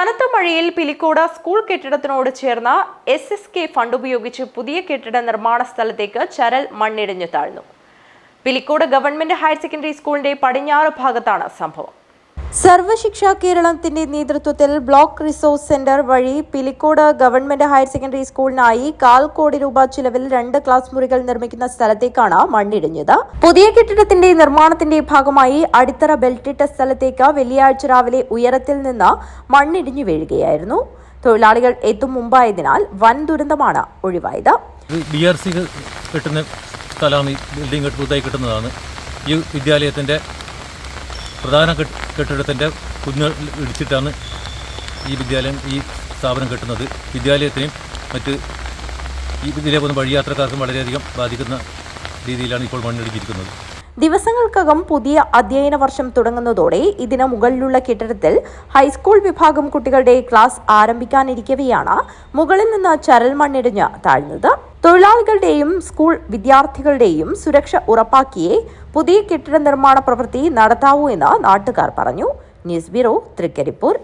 കനത്ത മഴയിൽ പിലിക്കോട് സ്കൂൾ കെട്ടിടത്തിനോട് ചേർന്ന എസ് എസ് കെ ഫണ്ട് ഉപയോഗിച്ച് പുതിയ കെട്ടിട നിർമ്മാണ സ്ഥലത്തേക്ക് ചരൽ മണ്ണിടിഞ്ഞു താഴ്ന്നു. പിലിക്കോട് ഗവൺമെന്റ് ഹയർ സെക്കൻഡറി സ്കൂളിന്റെ പടിഞ്ഞാറ് ഭാഗത്താണ് സംഭവം. സർവശിക്ഷ കേരളത്തിന്റെ നേതൃത്വത്തിൽ ബ്ലോക്ക് റിസോഴ്സ് സെന്റർ വഴി പിലിക്കോട് ഗവൺമെന്റ് ഹയർ സെക്കൻഡറി സ്കൂളിനായി കാൽ കോടി രൂപ ചിലവിൽ രണ്ട് ക്ലാസ് മുറികൾ നിർമ്മിക്കുന്ന സ്ഥലത്തേക്കാണ് മണ്ണിടിഞ്ഞത്. പുതിയ കെട്ടിടത്തിന്റെ നിർമ്മാണത്തിന്റെ ഭാഗമായി അടിത്തറ ബെൽറ്റിട്ട സ്ഥലത്തേക്ക് വെള്ളിയാഴ്ച രാവിലെ ഉയരത്തിൽ നിന്ന് മണ്ണിടിഞ്ഞു വീഴുകയായിരുന്നു. തൊഴിലാളികൾ എത്തും മുമ്പായതിനാൽ വൻ ദുരന്തമാണ് ഒഴിവായത്. ഈ ബിൽഡിംഗ് ഈ വിദ്യാലയത്തിന്റെ പ്രധാന കെട്ട് കെട്ടിടത്തിന്റെ കുഞ്ഞ് ഇടിച്ചിട്ടാണ് ഈ വിദ്യാലയം ഈ സ്ഥാപനം കെട്ടുന്നത്. വിദ്യാലയത്തിനും മറ്റ് ഈ ഇതിലെ പോകുന്ന വഴിയാത്രക്കാർക്കും വളരെയധികം ബാധിക്കുന്ന രീതിയിലാണ് ഇപ്പോൾ മണ്ണിടിച്ചിരിക്കുന്നത് ദിവസങ്ങൾക്കകം പുതിയ അധ്യയന വർഷം തുടങ്ങുന്നതോടെ ഇതിന് മുകളിലുള്ള കെട്ടിടത്തിൽ ഹൈസ്കൂൾ വിഭാഗം കുട്ടികളുടെ ക്ലാസ് ആരംഭിക്കാനിരിക്കവെയാണ് മുകളിൽ നിന്ന് ചരൽ മണ്ണിടിഞ്ഞ് താഴ്ന്നത്. തൊഴിലാളികളുടെയും സ്കൂൾ വിദ്യാർത്ഥികളുടെയും സുരക്ഷ ഉറപ്പാക്കിയേ പുതിയ കെട്ടിട നിർമ്മാണ പ്രവൃത്തി നടത്താവൂ എന്ന് നാട്ടുകാർ പറഞ്ഞു. News bureau Thrikaripur.